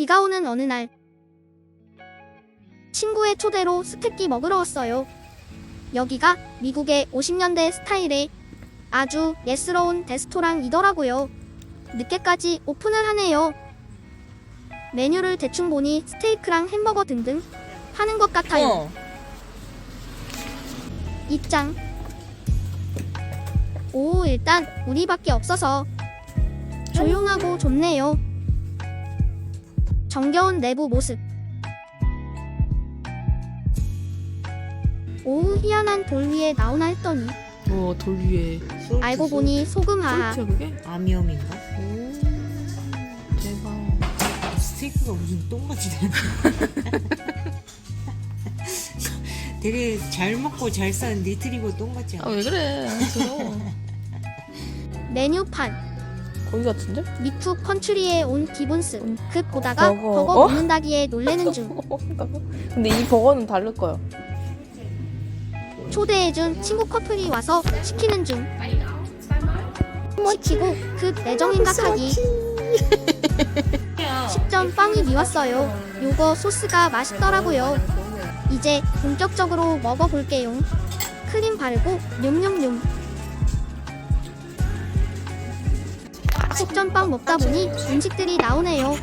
비가 오는 어느 날 친구의 초대로 스테키 먹으러 왔어요. 여기가 미국의 50년대 스타일의 아주 예스러운 레스토랑이더라고요. 늦게까지 오픈을 하네요. 메뉴를 대충 보니 스테이크랑 햄버거 등등 하는 것 같아요. 어. 입장. 오, 일단 우리밖에 없어서 조용하고 좋네요. 정겨운 내부 모습. 오, 희한한 돌 위에 나오나 했더니 뭐돌 위에 알고 보니 소금 하하. 솔트야 그게? 아미엄인가? 오 대박. 스테이크가 무슨 똥같이 되는 되게 잘 먹고 잘산 니트리고 똥같지 아 않아? 왜 그래? 안쓰러워. 메뉴판. 거기 같은데? 미투 컨트리에 온 기본스. 급 보다가 버거. 버거 어? 먹는다기에 놀래는 중. 근데 이 버거는 다를 거야. 초대해준 친구 커플이 와서 시키는 중. 시키고 급 내정행각하기. 10점 빵이 미웠어요. 요거 소스가 맛있더라고요. 이제 본격적으로 먹어볼게요. 크림 바르고 뇽뇽뇽. 식전빵 먹다 보니 음식들이 나오네요.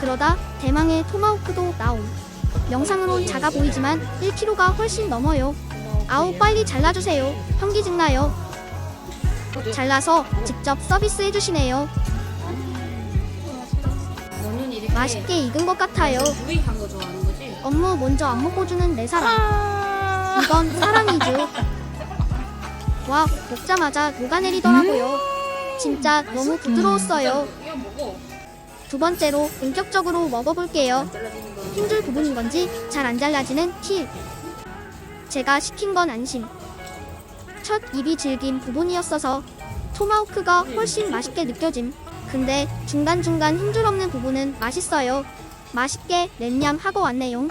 그러다 대망의 토마호크도 나옴. 영상으론 작아 보이지만 1kg가 훨씬 넘어요. 아우 빨리 잘라주세요. 현기증 나요. 잘라서 직접 서비스 해 주시네요. 맛있게 익은 것 같아요. 업무 먼저 안 먹고 주는 내 사랑. 이건 사랑이죠. 와, 먹자마자 녹아내리더라고요. 진짜 너무 부드러웠어요. 두 번째로 본격적으로 먹어볼게요. 힘줄 부분인 건지 잘 안 잘라지는 킬. 제가 시킨 건 안심. 첫 입이 질긴 부분이었어서 토마호크가 훨씬 맛있게 느껴짐. 근데 중간중간 힘줄 없는 부분은 맛있어요. 맛있게 냠냠 하고 왔네요.